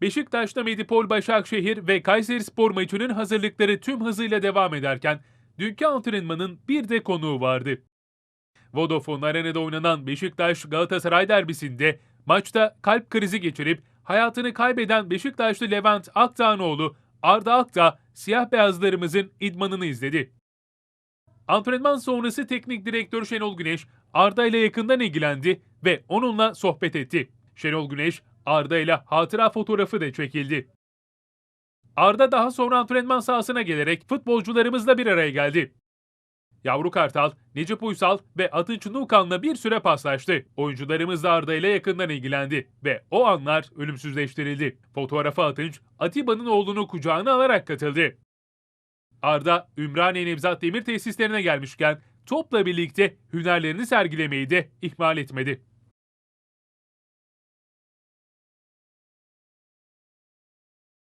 Beşiktaş'ta Medipol Başakşehir ve Kayserispor maçının hazırlıkları tüm hızıyla devam ederken dünkü antrenmanın bir de konuğu vardı. Vodafone Arena'da oynanan Beşiktaş-Galatasaray derbisinde maçta kalp krizi geçirip hayatını kaybeden Beşiktaşlı Levent Akdağanoğlu Arda Akdağ siyah beyazlarımızın idmanını izledi. Antrenman sonrası teknik direktör Şenol Güneş Arda ile yakından ilgilendi ve onunla sohbet etti. Şenol Güneş Arda ile hatıra fotoğrafı da çekildi. Arda daha sonra antrenman sahasına gelerek futbolcularımızla bir araya geldi. Yavru Kartal, Necip Uysal ve Atınç Nukan'la bir süre paslaştı. Oyuncularımız da Arda ile yakından ilgilendi ve o anlar ölümsüzleştirildi. Fotoğrafa Atınç, Atiba'nın oğlunu kucağına alarak katıldı. Arda, Ümraniye Nevzat Demir tesislerine gelmişken topla birlikte hünerlerini sergilemeyi de ihmal etmedi.